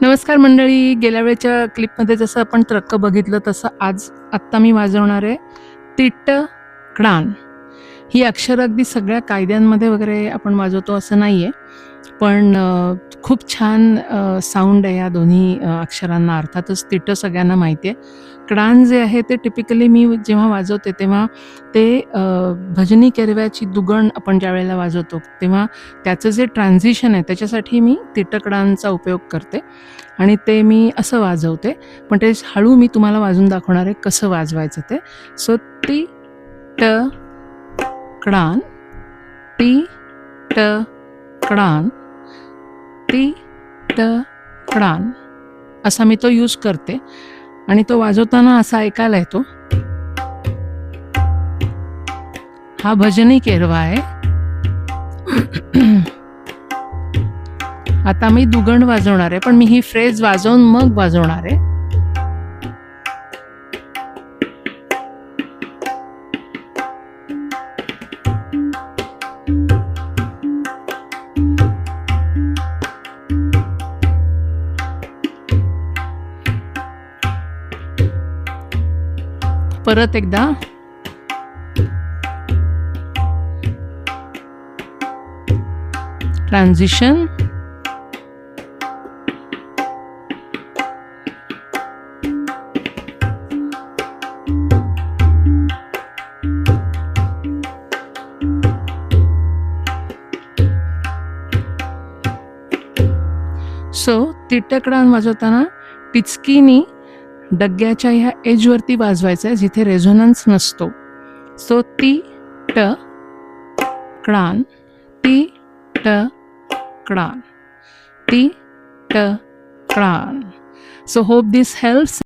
नमस्कार मंडळी. गेल्या वेळेच्या क्लिपमध्ये जसं आपण ट्रक्क बघितलं तसं आज आत्ता मी वाजवणार आहे. तिट्ट क्डान ही अक्षरं अगदी सगळ्या कायद्यांमध्ये वगैरे आपण वाजवतो असं नाही आहे पण खूप छान साऊंड आहे या दोन्ही अक्षरांना. अर्थातच तिटं सगळ्यांना माहिती आहे क्डान जे आहे ते टिपिकली मी जेव्हा वाजवते तेव्हा ते भजनी केरव्याची दुगण आपण ज्या वेळेला वाजवतो तेव्हा त्याचं जे ट्रान्झिशन आहे त्याच्यासाठी मी तिटकडांचा उपयोग करते. आणि ते मी असं वाजवते. पण ते हळू मी तुम्हाला वाजून दाखवणार आहे कसं वाजवायचं ते. सो ती ट कडान टी ट कडान टी ट कडान. असा मी तो यूज करते. आणि तो वाजवताना असा ऐकायला येतो. हा भजनी केरवा आहे. आता मी दुगण वाजवणार आहे पण मी ही फ्रेज वाजवून मग वाजवणार आहे. परत एकदा. ट्रान्झिशन सो तिट्टकडान वाजवताना टिचकीनी डग्याच्या ह्या एजवरती वाजवायचं आहे जिथे रेझोनन्स नसतो. सो ती ट कडान ती ट कडान ती ट कडान सो होप दिस हेल्प्स.